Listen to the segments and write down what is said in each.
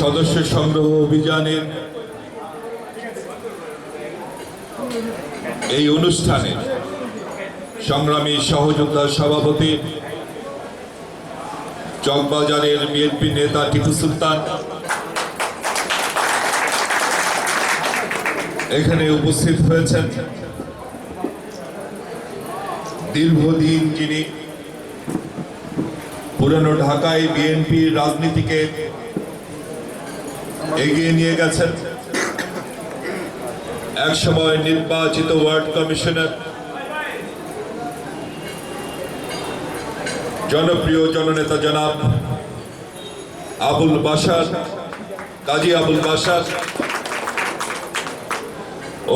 সদস্য সংগ্রহ অভিযানের এই অনুষ্ঠানে সংগ্রামী সহযোদ্ধা সভাপতি চকবাজারের বিএনপি নেতা টিপু সুলতান এখানে উপস্থিত হয়েছেন। দীর্ঘদিন যিনি পুরানো ঢাকায় বিএনপির রাজনীতিকে এগিয়ে নিয়ে গেছেন। এক সময় নির্বাচিত ওয়ার্ড কমিশনার, জনপ্রিয় জননেতা জনাব আবুল বাসার কাজী আবুল বাসার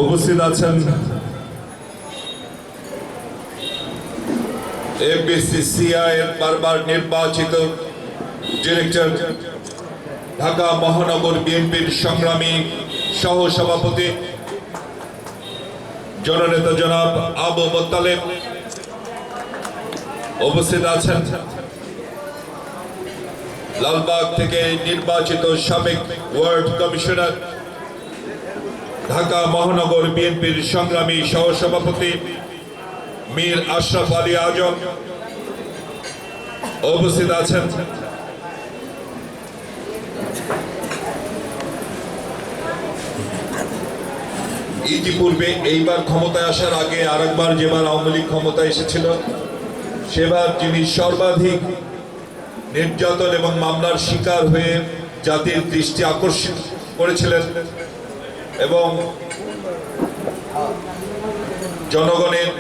উপস্থিত আছেন এফবিসিসিআই এর বারবার নির্বাচিত ডিরেক্টর ঢাকা মহানগর বিএনপির সংগ্রামী সহ সভাপতি জননেতা জনাব আবু মোত্তালেব উপস্থিত আছেন। লালবাগ থেকে নির্বাচিত সাবেক ওয়ার্ড কমিশনার, ঢাকা মহানগর বিএনপির সংগ্রামী সহ সভাপতি মীর আশরাফ আলী আজম উপস্থিত আছেন। ইতিপূর্বে এইবার ক্ষমতায় আসার আগে আরেকবার যেবার আওয়ামী লীগ ক্ষমতায় এসেছিল, সেবার যিনি সর্বাধিক নির্যাতন এবং মামলার শিকার হয়ে জাতির দৃষ্টি আকর্ষিত করেছিলেন এবং জনগণের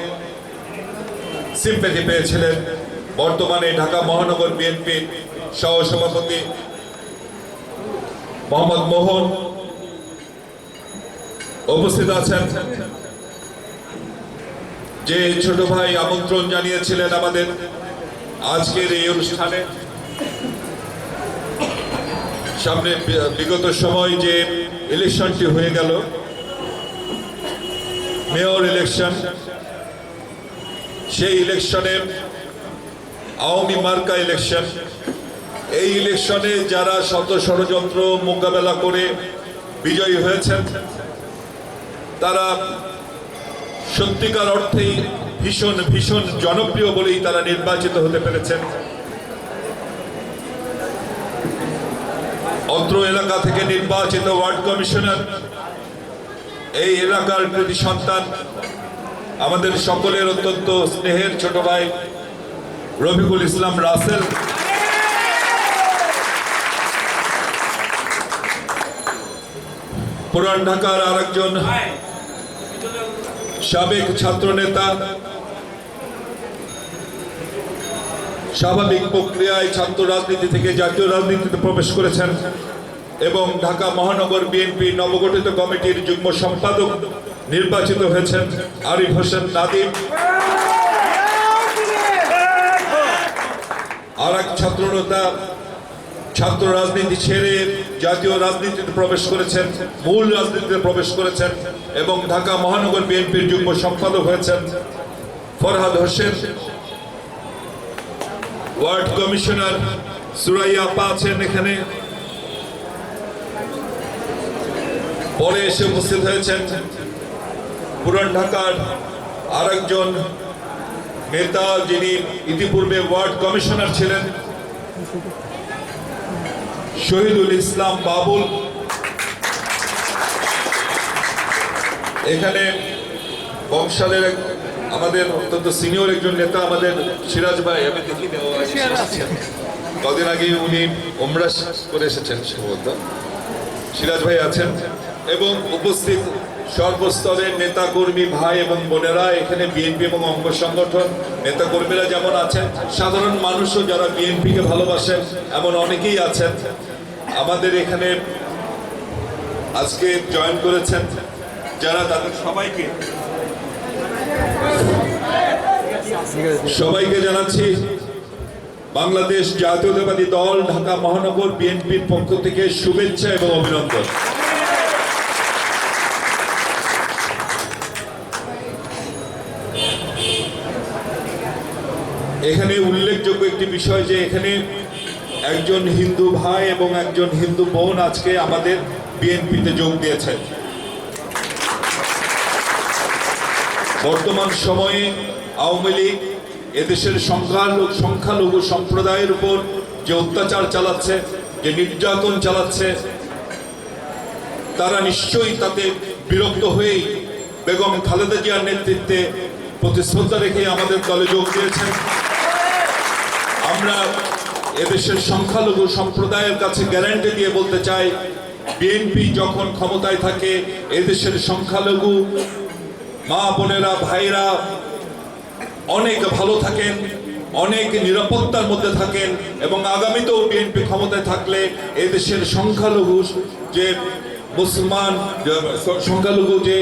সিম্পেথি পেয়েছিলেন। বর্তমানে ঢাকা মহানগর বিএনপির সহসভাপতি মোহাম্মদ মোহন উপস্থিত আছেন। যে ছোট ভাই আমন্ত্রণ জানিয়েছিলেন আমাদের আজকের এই অনুষ্ঠানে। সামনে বিগত সময় যে ইলেকশনটি হয়ে গেল, মেয়র ইলেকশন, সেই ইলেকশনে আওয়ামী মার্কা ইলেকশন। এই ইলেকশনে যারা শত ষড়যন্ত্র মোকাবেলা করে বিজয়ী হয়েছেন তারা সত্যিকার অর্থেই ভীষণ ভীষণ জনপ্রিয় বলেই তারা নির্বাচিত হতে পেরেছেন। অত্র এলাকা থেকে নির্বাচিত ওয়ার্ড কমিশনার, এই এলাকার প্রতি সন্তান, আমাদের সকলের অত্যন্ত স্নেহের ছোট ভাই রফিকুল ইসলাম রাসেল। পুরান ঢাকার আরেকজন সাবেক ছাত্র নেতা স্বাভাবিক প্রক্রিয়ায় ছাত্র রাজনীতি থেকে জাতীয় রাজনীতিতে প্রবেশ করেছেন এবং ঢাকা মহানগর বিএনপি নবগঠিত কমিটির যুগ্ম সম্পাদক নির্বাচিত হয়েছেন আরিফ হোসেন নাদিম। আর এক ছাত্রনেতা, ছাত্র রাজনীতি ছেড়ে জাতীয় রাজনীতিতে প্রবেশ করেছেন, মূল রাজনীতিতে প্রবেশ করেছেন এবং ঢাকা মহানগর বিএনপির যুগ্ম সম্পাদক হয়েছেন ফরহাদ হোসেন। ওয়ার্ড কমিশনার সুরাইয়া আপা আছেন এখানে। পরে এসে উপস্থিত হয়েছেন পুরান ঢাকার আরেকজন নেতা যিনি ইতিপূর্বে ওয়ার্ড কমিশনার ছিলেন, শহীদুল ইসলাম বাবুল। এখানে বংশালের আমাদের অত্যন্ত সিনিয়র একজন নেতা আমাদের সিরাজ ভাই, আমি দেখি। কদিন আগে উনি ওমরা করে এসেছেন, সম্ভবত সিরাজ ভাই আছেন এবং উপস্থিত সর্বস্তরের নেতাকর্মী ভাই এবং বোনেরা, এখানে বিএনপি এবং অঙ্গ সংগঠন নেতা কর্মীরা যেমন আছেন, সাধারণ মানুষও যারা বিএনপিকে ভালোবাসেন, এমন অনেকেই আছেন আমাদের এখানে আজকে জয়েন করেছেন যারা তাদের সবাইকে সবাইকে জানাচ্ছি বাংলাদেশ জাতীয়তাবাদী দল ঢাকা মহানগর বিএনপির পক্ষ থেকে শুভেচ্ছা এবং অভিনন্দন। এখানে উল্লেখযোগ্য একটি বিষয় যে এখানে একজন হিন্দু ভাই এবং একজন হিন্দু বোন আজকে আমাদের বিএনপিতে যোগ দিয়েছেন। বর্তমান সময়ে আওয়ামী লীগ এদেশের সংখ্যালঘু সংখ্যালঘু সম্প্রদায়ের উপর যে অত্যাচার চালাচ্ছে, যে নির্যাতন চালাচ্ছে, তারা নিশ্চয়ই তাতে বিরক্ত হয়েই বেগম খালেদা জিয়ার নেতৃত্বে প্রতি শ্রদ্ধা রেখে আমাদের দলে যোগ দিয়েছেন। আমরা এদেশের সংখ্যালঘু সম্প্রদায়ের কাছে গ্যারান্টি দিয়ে বলতে চাই, বিএনপি যখন ক্ষমতায় থাকে, এদেশের সংখ্যালঘু মা বোনেরা, ভাইরা, অনেক ভালো থাকেন, অনেক নিরাপত্তার মধ্যে থাকেন এবং আগামীতেও বিএনপি ক্ষমতায় থাকলে এদেশের সংখ্যালঘু যে মুসলমান সংখ্যালঘু, যে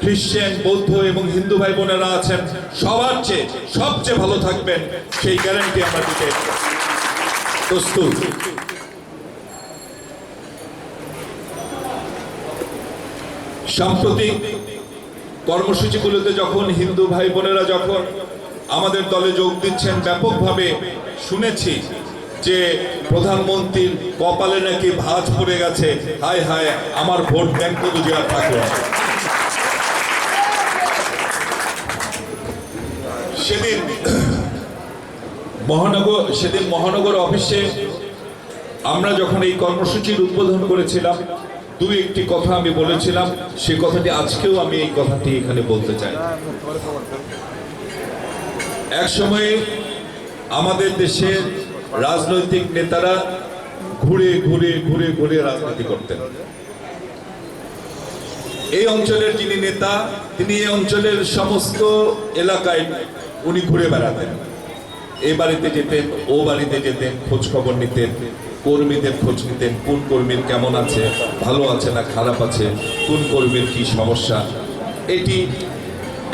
খ্রিস্টান বৌদ্ধ এবং হিন্দু ভাই বোনেরা আছেন, সবার চেয়ে সবচেয়ে ভালো থাকবেন, সেই গ্যারান্টি আমরা দিতে প্রস্তুত। সাম্প্রতিক কর্মসূচিগুলোতে যখন হিন্দু ভাই বোনেরা যখন আমাদের দলে যোগ দিচ্ছেন, ব্যাপকভাবে শুনেছি যে প্রধানমন্ত্রীর কপালে নাকি ভাঁজ পড়ে গেছে। হায় হায়, আমার ভোট ব্যাংক বুঝে আর সেদিন মহানগর সেদিন মহানগর অফিসে আমরা যখন এই কর্মসূচির উদ্বোধন করেছিলাম দুই একটি কথা আমি বলেছিলাম, সে কথাটি আজকেও আমি এই কথাটি এখানে বলতে চাই। এক সময়ে আমাদের দেশের রাজনৈতিক নেতারা ঘুরে ঘুরে ঘুরে ঘুরে রাজনীতি করতেন। এই অঞ্চলের যিনি নেতা, তিনি এই অঞ্চলের সমস্ত এলাকায় উনি ঘুরে বেড়াতেন। এই বাড়িতে যেতেন, ও বাড়িতে যেতেন, খোঁজ খবর নিতেন। কর্মীদের খোঁজ নিতেন কোন কর্মীর কেমন আছে, ভালো আছে না খারাপ আছে, কোন কর্মীর কি সমস্যা, এটি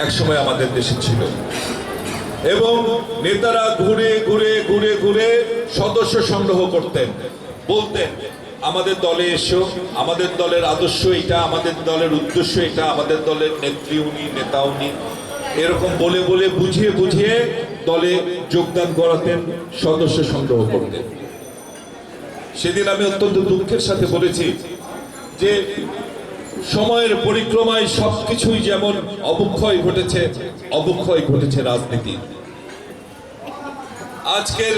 একসময় আমাদের দেশে ছিল। এবং নেতারা ঘুরে ঘুরে ঘুরে ঘুরে সদস্য সংগ্রহ করতেন, বলতেন, আমাদের দলে এসো, আমাদের দলের আদর্শ এটা, আমাদের দলের উদ্দেশ্য এটা, আমাদের দলের নেত্রী উনি, নেতা উনি। এরকম বলে বলে, বুঝিয়ে বুঝিয়ে দলে যোগদান করাতেন, সদস্য সংগ্রহ করতেন। সেদিন আমি অত্যন্ত দুঃখের সাথে বলেছি যে সময়ের পরিক্রমায় সবকিছুই যেমন অবক্ষয় ঘটেছে অবক্ষয় ঘটেছে রাজনীতি। আজকের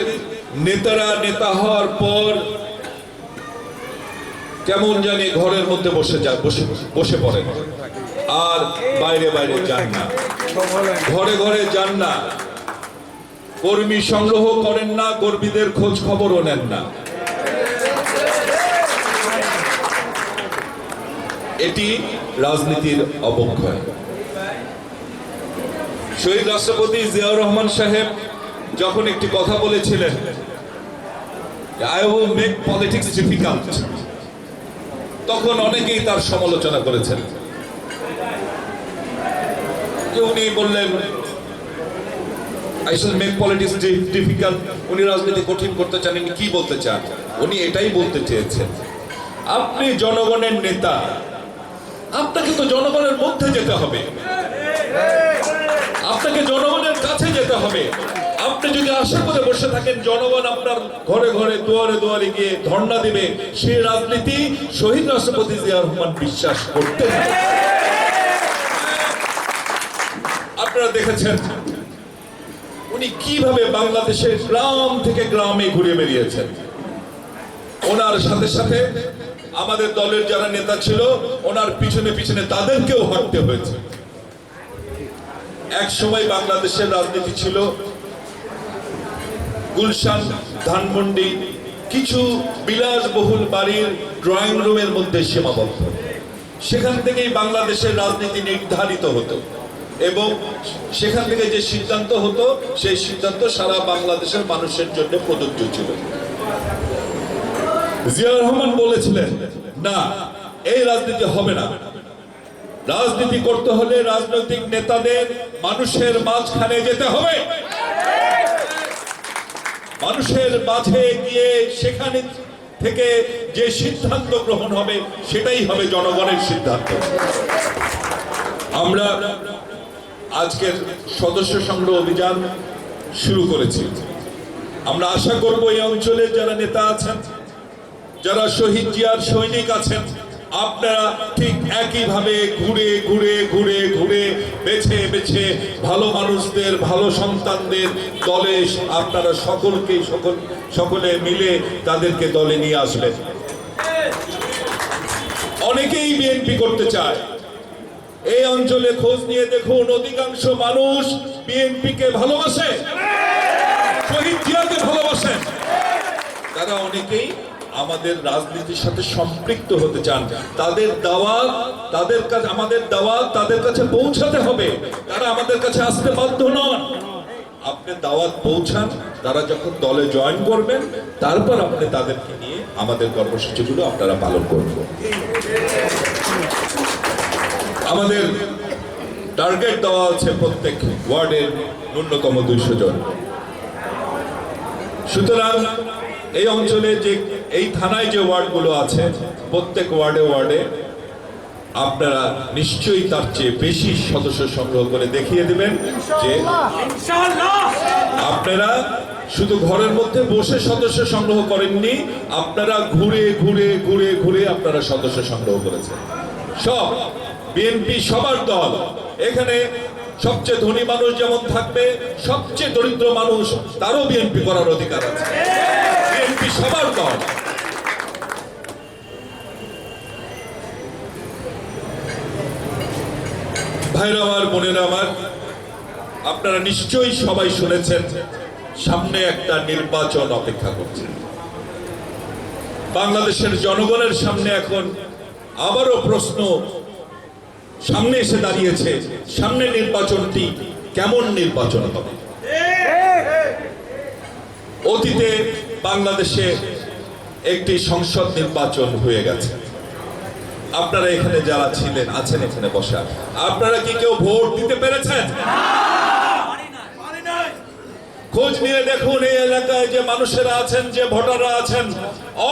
নেতারা নেতা হওয়ার পর কেমন জানি ঘরের মধ্যে বসে যায় বসে বসে পড়েন আর বাইরে বাইরে যান না। ঘরে ঘরে যান না। কর্মী সংগ্রহ করেন না, কর্মীদের খোঁজ খবরও নেন না। এটি রাজনীতির অবক্ষয়। শহীদ রাষ্ট্রপতি জিয়াউর রহমান সাহেব যখন একটি কথা বলেছিলেন তখন অনেকেই তার সমালোচনা করেছেন। উনি বললেন I should make politics difficult উনি রাজনীতি কঠিন করতে চান কি বলতে চান? উনি এটাই বলতে চেয়েছেন। আপনি জনগণের নেতা আপনাকে তো জনগণের মধ্যে যেতে হবে। আপনাকে জনগণের কাছে যেতে হবে। আপনি যদি আশা করে বসে থাকেন, জনগণ আপনার ঘরে ঘরে, দুয়ারে দুয়ারে গিয়ে ধর্ণা দিবে। সেই রাজনীতি শহীদ রাষ্ট্রপতি জিয়া রহমান বিশ্বাস করতেন আপনারা দেখেছেন, উনি কীভাবে বাংলাদেশের গ্রাম থেকে গ্রামে ঘুরে বেরিয়েছেন। ওনার সাথে সাথে আমাদের দলের যারা নেতা ছিল, ওনার পিছনে পিছনে তাদেরকেও হাঁটতে হয়েছে। এক সময় বাংলাদেশের রাজনীতি ছিল। গুলশান, ধানমন্ডি, কিছু বিলাসবহুল বাড়ির ড্রয়িং রুমের মধ্যে সীমাবদ্ধ। সেখান থেকেই বাংলাদেশের রাজনীতি নির্ধারিত হতো এবং সেখান থেকে যে সিদ্ধান্ত হতো, সেই সিদ্ধান্ত সারা বাংলাদেশের মানুষের জন্য প্রযোজ্য ছিল। জিয়াউর রহমান বলেছিলেন, না, এই রাজনীতি হবে না। রাজনীতি করতে হলে রাজনৈতিক নেতাদের মানুষের মাঝখানে যেতে হবে। মানুষের মাঝে গিয়ে সেখানে থেকে যে সিদ্ধান্ত গ্রহণ হবে, সেটাই হবে জনগণের সিদ্ধান্ত। আমরা আজকের সদস্য সংগ্রহ অভিযান শুরু করেছি। আমরা আশা করব এই অঞ্চলের যারা নেতা আছেন যারা শহীদ জিয়ার সৈনিক আছেন, আপনারা ঠিক একইভাবে ঘুরে ঘুরে ঘুরে ঘুরে, বেছে বেছে ভালো মানুষদের, ভালো সন্তানদের দলে আপনারা সকলকে সকল, সকলে মিলে তাদেরকে দলে নিয়ে আসবেন অনেকেই বিএনপি করতে চায়। এই অঞ্চলে খোঁজ নিয়ে দেখুন, অধিকাংশ মানুষ বিএনপিকে ভালোবাসে। শহীদ জিয়াকে ভালোবাসেন। তারা অনেকেই আমাদের রাজনীতির সাথে সম্পৃক্ত হতে চান। তাদের দাওয়াত, তাদের কাছে, আমাদের দাওয়াত তাদের কাছে পৌঁছাতে হবে। তারা আমাদের কাছে আসতে বাধ্য নন। আপনি দাওয়াত পৌঁছান, তারা যখন দলে জয়েন করবেন, তারপর আপনি তাদেরকে নিয়ে আমাদের কর্মসূচিগুলো আপনারা পালন করবেন। আমাদের টার্গেট দেওয়া আছে প্রত্যেক ওয়ার্ডের ন্যূনতম দুইশো জন। সুতরাং এই অঞ্চলে যে এই থানায় যে ওয়ার্ডগুলো আছে, প্রত্যেক ওয়ার্ডে ওয়ার্ডে আপনারা নিশ্চয়ই তার চেয়ে বেশি সদস্য সংগ্রহ করে দেখিয়ে দেবেন যে আপনারা শুধু ঘরের মধ্যে বসে সদস্য সংগ্রহ করেননি, আপনারা ঘুরে ঘুরে ঘুরে ঘুরে আপনারা সদস্য সংগ্রহ করেছেন। সব বিএনপি, সবার দল। এখানে সবচেয়ে ধনী মানুষ যেমন থাকবে, সবচেয়ে দরিদ্র মানুষ তারও বিএনপি করার অধিকার আছে। বিএনপি সবার দল। ভাইরা আমার, বোনেরা আমার, আপনারা নিশ্চয়ই সবাই শুনেছেন, সামনে একটা নির্বাচন অপেক্ষা করছে। বাংলাদেশের জনগণের সামনে এখন আবারও প্রশ্ন, সামনে এসে দাঁড়িয়েছে, সামনে নির্বাচনটি কেমন নির্বাচন হবে? অতীতে বাংলাদেশে একটি সংসদ নির্বাচন হয়ে গেছে। আপনারা এখানে যারা ছিলেন, আছেন এখানে বসা। আপনারা কি কেউ ভোট দিতে পেরেছেন? খোঁজ নিয়ে দেখুন এই এলাকায় যে মানুষেরা আছেন, যে ভোটাররা আছেন,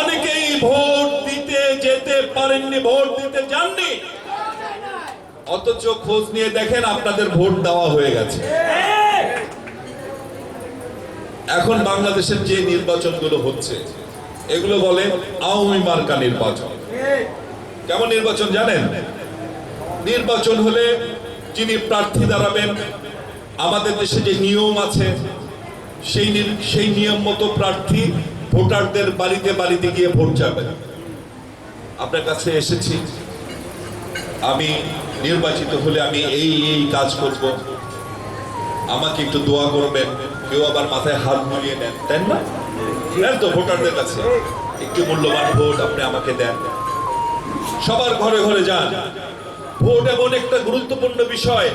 অনেকেই ভোট দিতে যেতে পারেননি, ভোট দিতে যাননি। অথচ খোঁজ নিয়ে দেখেন আপনাদের ভোট দেওয়া হয়ে গেছে। এখন বাংলাদেশের যে নির্বাচনগুলো হচ্ছে, এগুলো বলে আওয়ামী মার্কা নির্বাচন। কেমন নির্বাচন জানেন? নির্বাচন হলে যিনি প্রার্থী দাঁড়াবেন, আমাদের দেশে যে নিয়ম আছে, সেই সেই নিয়ম মতো প্রার্থী ভোটারদের বাড়িতে বাড়িতে গিয়ে ভোট যাবেন আপনার কাছে এসেছি। আমি নির্বাচিত হলে আমি এই এই কাজ করব। আমাকে একটু দোয়া করবেন, কেউ আবার মাথায় হাত বুলিয়ে নেন তাই না? তো ভোটারদের কাছে। একটু মূল্যবান ভোট আপনি আমাকে দেন। সবার ঘরে ঘরে যান। ভোট এমন একটা গুরুত্বপূর্ণ বিষয়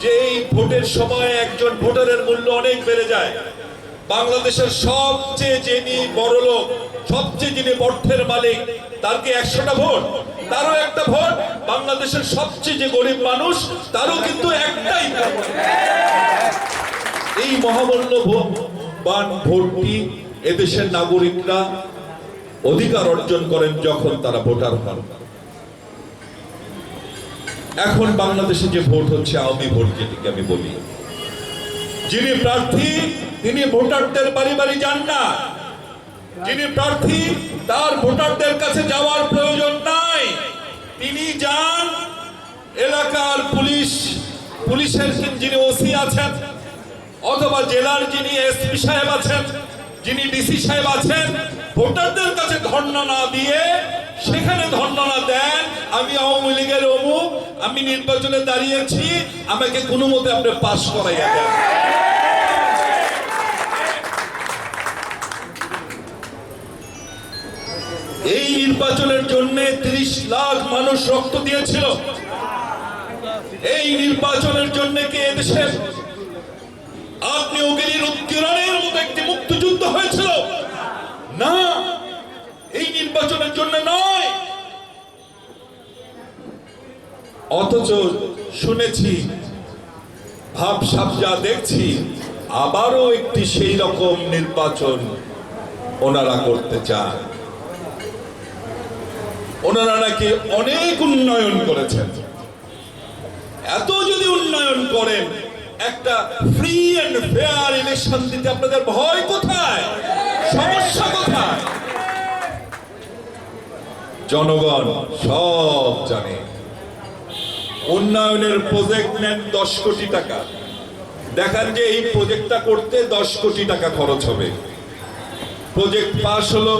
যে এই ভোটের সময় একজন ভোটারের মূল্য অনেক বেড়ে যায়। বাংলাদেশের সবচেয়ে যিনি বড় লোক, সবচেয়ে যিনি অর্থের মালিক, তার কি একশোটা ভোট? তারও একটা ভোট। বাংলাদেশের সবচেয়ে যে গরিব মানুষ, তারও কিন্তু একটাই এই মহামূল্য ভোট। মহামূল্যবান ভোটটি এদেশের নাগরিকরা অধিকার অর্জন করেন যখন তারা ভোটার হন। এখন বাংলাদেশে যে ভোট হচ্ছে, আওয়ামী ভোট যেটিকে আমি বলি। যিনি প্রার্থী, তিনি ভোটারদের বাড়ি বাড়ি যান না। যিনি প্রার্থী, তার ভোটারদের কাছে যাওয়ার প্রয়োজন নাই। তিনি যান। এলাকার পুলিশ, পুলিশের যিনি ওসি আছেন, অথবা জেলার যিনি এসপি সাহেব আছেন যিনি ডিসি সাহেব আছেন, ভোটারদের কাছে ধর্ণা না দিয়ে সেখানে ধর্ণা না দেন। আমি আওয়ামী লীগের অমুক, আমি নির্বাচনে দাঁড়িয়েছি, আমাকে কোনো মতে আপনি পাশ করাইয়া দেন। এই নির্বাচনের জন্য তিরিশ লাখ মানুষ রক্ত দিয়েছিল। এই নির্বাচনের জন্য কি এদেশের আগ্নেয়গিরির উত্তীর্ণের মতো একটি মুক্তিযুদ্ধ হয়েছিল। না, এই নির্বাচনের জন্য নয়। অথচ শুনেছি ভাবসাব যা দেখছি, আবারও একটি সেই রকম নির্বাচন ওনারা করতে চান। ওনারা নাকি অনেক উন্নয়ন করেছেন। এত যদি উন্নয়ন করেন একটা ফ্রি এন্ড ফেয়ার ইলেকশন দিতে আপনাদের ভয় কোথায়? সমস্যা কোথায়? জনগণ সব জানে। উন্নয়নের প্রজেক্ট নেন দশ কোটি টাকা। দেখান যে এই প্রজেক্টটা করতে দশ কোটি টাকা খরচ হবে। প্রজেক্ট পাস হলো,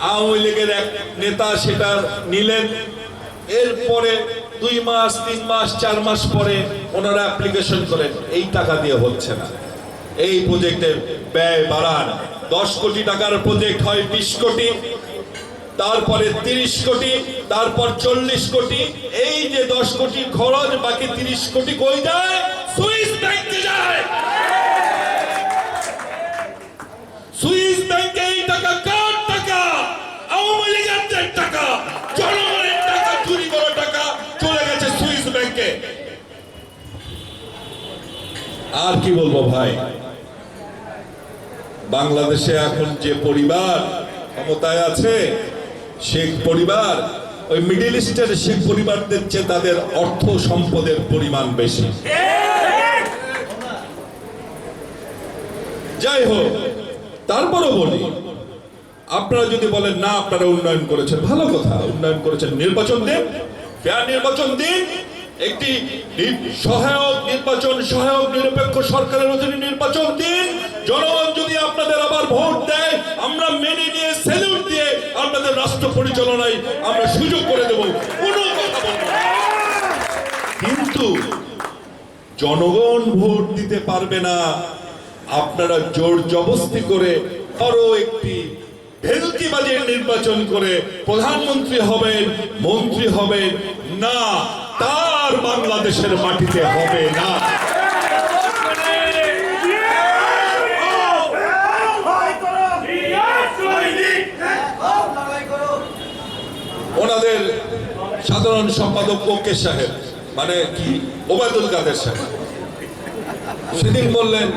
আওয়ামী লীগের এক নেতা সেটা নিলেন। এরপরে দুই মাস, তিন মাস, চার মাস পরে ওনারা অ্যাপ্লিকেশন করেন এই টাকা দিয়ে হচ্ছে না। এই প্রজেক্টের ব্যয় বাড়ান। দশ কোটি টাকার প্রজেক্ট হয় বিশ কোটি, তারপরে তিরিশ কোটি, তারপর চল্লিশ কোটি। এই যে দশ কোটি খরচ, বাকি তিরিশ কোটি কই যায়? সুইস ব্যাংকে যায়। সুইস ব্যাংকে এই টাকা কার টাকা? আওয়ামী লীগের টাকা জনগণের টাকা চুরি করা টাকা চলে গেছে সুইস ব্যাংকে আর কি বলব ভাই? বাংলাদেশে এখন যে পরিবার ক্ষমতায় আছে শেখ পরিবার, ওই মিডিল ইস্টের শেখ পরিবারদের চেয়ে তাদের অর্থ সম্পদের পরিমাণ বেশি। যাই হোক, তারপরও বলি, আপনারা যদি বলেন, না, আপনারা উন্নয়ন করেছেন। ভালো কথা, উন্নয়ন করেছেন। নির্বাচন দিন ফেয়ার নির্বাচন দিন। একটি সহায়ক নির্বাচন, সহায়ক নিরপেক্ষ সরকারের অধীনে নির্বাচন দিন। জনগণ যদি আপনাদের আবার ভোট দেয়, আমরা মেনে নিয়ে সেলুট দিয়ে আপনাদের রাষ্ট্র পরিচালনায় আমরা সুযোগ করে দেব। কোনো কথা বলব কিন্তু জনগণ ভোট দিতে পারবে না। আপনারা জোর জবস্তি করে আরও একটি ভেলকিবাজের নির্বাচন করে প্রধানমন্ত্রী হবেন, মন্ত্রী হবেন। না, তার বাংলাদেশের মাটিতে হবে না। ওনাদের সাধারণ সম্পাদক ওকে সাহেব মানে কি? ওবায়দুল কাদের সাহেব। সেদিন বললেন,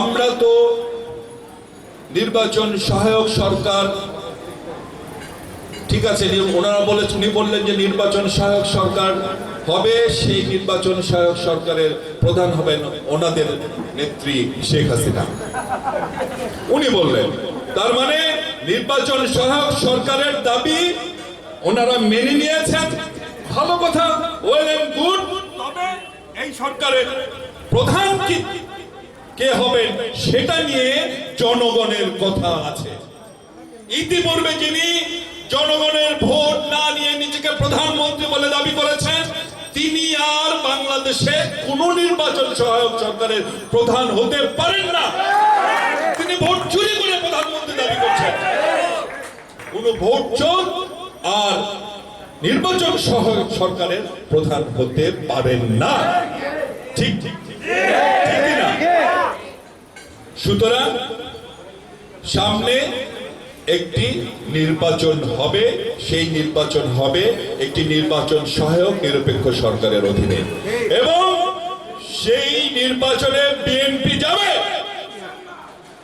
আমরা তো নির্বাচন সহায়ক সরকার। ঠিক আছে ওনারা বলে উনি বললেন যে নির্বাচন সহায়ক সরকার হবে সেই নির্বাচন সহায়ক সরকারের প্রধান হবেন ওনাদের নেত্রী শেখ হাসিনা। উনি বললেন, তার মানে নির্বাচন সহায়ক সরকারের দাবি ওনারা মেনে নিয়েছেন? ভালো কথা ওয়েল এন্ড গুড তবে এই সরকারের প্রধান কি? কে হবেন সেটা নিয়ে জনগণের কথা আছে। ইতিপূর্বে যিনি জনগণের ভোট না নিয়ে নিজেকে প্রধানমন্ত্রী বলে দাবি করেছেন তিনি আর বাংলাদেশে কোন নির্বাচন সহায়ক সরকারের প্রধান হতে পারেন না। তিনি ভোট চুরি করে প্রধানমন্ত্রী দাবি করছেন। কোন ভোট চোর আর নির্বাচন সহায়ক সরকারের প্রধান হতে পারেন না। ঠিক ঠিক ঠিক সুতরাং সামনে একটি নির্বাচন হবে, সেই নির্বাচন হবে একটি নির্বাচন সহায়ক নিরপেক্ষ সরকারের অধীনে। এবং সেই নির্বাচনে বিএনপি যাবে।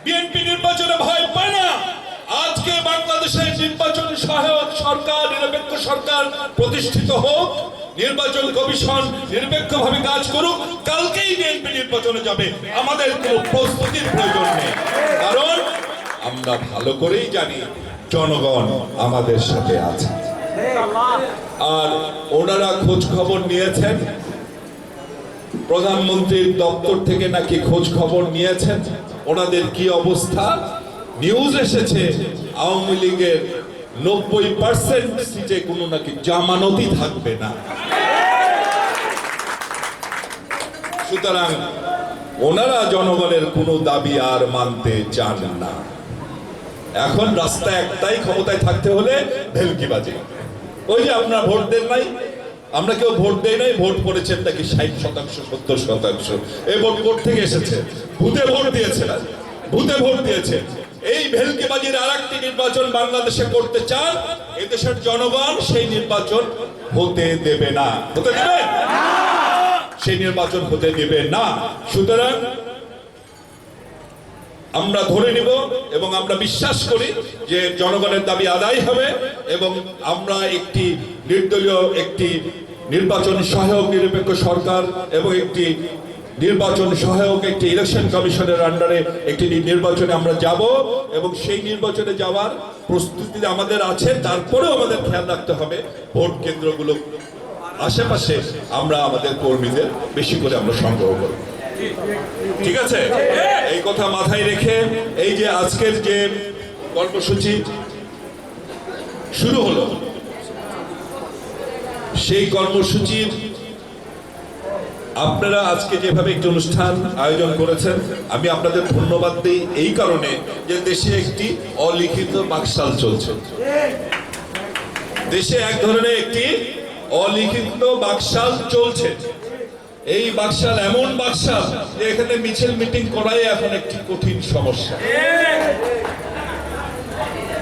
বিএনপি নির্বাচনে ভয় পায় না। আজকে বাংলাদেশের নির্বাচন সহায়ক সরকার, নিরপেক্ষ সরকার প্রতিষ্ঠিত হোক, নির্বাচন কমিশন নিরপেক্ষভাবে কাজ করুক, কালকেই বিএনপি নির্বাচনে যাবে। আমাদের কোনো প্রস্তুতির প্রয়োজন নেই। কারণ আমরা ভালো করেই জানি জনগণ আমাদের সাথে আছে। আর ওনারা খোঁজ খবর নিয়েছেন। প্রধানমন্ত্রীর দপ্তর থেকে নাকি খোঁজ খবর নিয়েছেন। ওনাদের কি অবস্থা? নিউজ এসেছে, আওয়ামী লীগের নব্বই পার্সেন্ট সিটে কোনো নাকি জামানতই থাকবে না। সুতরাং ওনারা জনগণের কোনো দাবি আর মানতে চান না। এখন রাস্তা একটাই ক্ষমতায় থাকতে হলে ভেলকিবাজি ওই যে আপনারা ভোট দেন নাই আমরা কেউ ভোট দেই নাই ভোট পড়েছেন নাকি ষাট শতাংশ সত্তর শতাংশ। এই ভোট থেকে এসেছে? ভূতে ভোট দিয়েছেন ভূতে ভোট দিয়েছে। এই ভেলকিবাজির আর একটি নির্বাচন বাংলাদেশে করতে চান এদেশের জনগণ সেই নির্বাচন হতে দেবে না। হতে দেবে? সেই নির্বাচন হতে দেবে না। সুতরাং আমরা ধরে নিব এবং আমরা বিশ্বাস করি যে জনগণের দাবি আদায় হবে এবং আমরা একটি নির্দলীয়, একটি নির্বাচন সহায়ক নিরপেক্ষ সরকার এবং একটি নির্বাচন সহায়ক একটি ইলেকশন কমিশনের আন্ডারে একটি নির্বাচনে আমরা যাব এবং সেই নির্বাচনে যাওয়ার প্রস্তুতি আমাদের আছে, তারপরেও আমাদের খেয়াল রাখতে হবে। ভোট কেন্দ্রগুলো আশেপাশে আমরা আমাদের কর্মীদের বেশি করে আমরা সংগ্রহ করব। ঠিক আছে? এই কথা মাথায় রেখে এই যে আজকের যে কর্মসূচি শুরু হলো, সেই কর্মসূচির আপনারা আজকে যেভাবে একটি অনুষ্ঠান আয়োজন করেছেন, আমি আপনাদের ধন্যবাদ দিই এই কারণে যে দেশে একটি অলিখিত বাকশাল চলছে। দেশে এক ধরনের একটি অলিখিত বাকশাল চলছে। এই বাকশাল, এমন বাকশাল যে এখানে মিছিল মিটিং করাই এখন একটি কঠিন সমস্যা।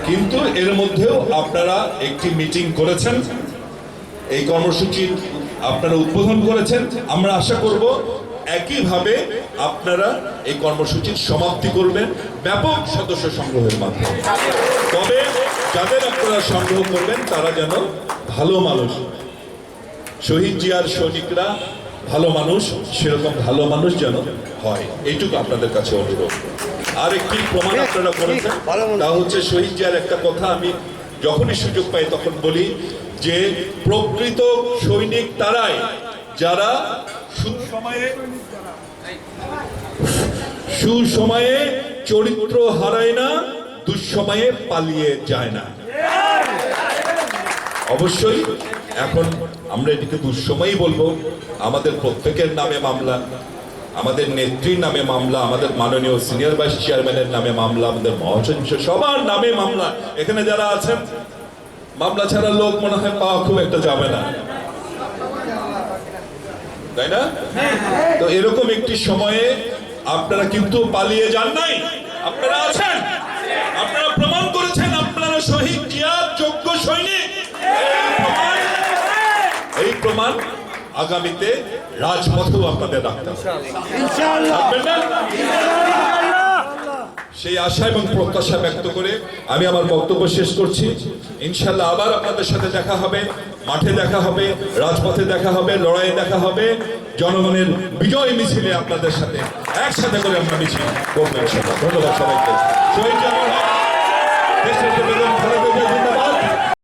কিন্তু এর মধ্যেও আপনারা একটি মিটিং করেছেন। এই কর্মসূচির আপনারা উদ্বোধন করেছেন। আমরা আশা করব একইভাবে আপনারা এই কর্মসূচির সমাপ্তি করবেন ব্যাপক সদস্য সংগ্রহের মাধ্যমে। তবে যাদের আপনারা সংগ্রহ করবেন, তারা যেন ভালো মানুষ। শহীদ জিয়ার সৈনিকরা ভালো মানুষ সেরকম ভালো মানুষ যেন হয়। এইটুকু আপনাদের কাছে অনুরোধ। আর একটি প্রমাণ আপনারা করেছেন তা হচ্ছে শহীদ জিয়ার একটা কথা আমি যখনই সুযোগ পাই তখন বলি যে প্রকৃত সৈনিক তারাই যারা সুসময়ে সুসময়ে চরিত্র হারায় না দুঃসময়ে পালিয়ে যায় না। অবশ্যই এখন আমরা এটিকে দুঃসময়ই বলব, আমাদের প্রত্যেকের নামে মামলা, আমাদের নেত্রীর নামে মামলা, আমাদের মাননীয় সিনিয়র ভাইস চেয়ারম্যানের নামে মামলা, আমাদের মহাসচিব, সবার নামে মামলা। এখানে যারা আছেন, মামলা ছাড়া লোক মনে হয় পাওয়া খুব একটা যাবে না। তাই না? তো এরকম একটি সময়ে আপনারা কিন্তু পালিয়ে যান নাই। আপনারা আছেন। আপনারা প্রমাণ করেছেন আপনারা শহীদ যোগ্য সৈনিক। প্রমাণ- আগামীতে রাজপথেও আপনাদের রাখতে সেই আশা এবং প্রত্যাশা ব্যক্ত করে আমি আমার বক্তব্য শেষ করছি। ইনশাল্লাহ আবার আপনাদের সাথে দেখা হবে মাঠে দেখা হবে রাজপথে দেখা হবে লড়াইয়ে দেখা হবে। জনগণের বিজয় মিছিলে আপনাদের সাথে একসাথে করে আমরা মিছিল করব ধন্যবাদ সবাইকে। শহীদ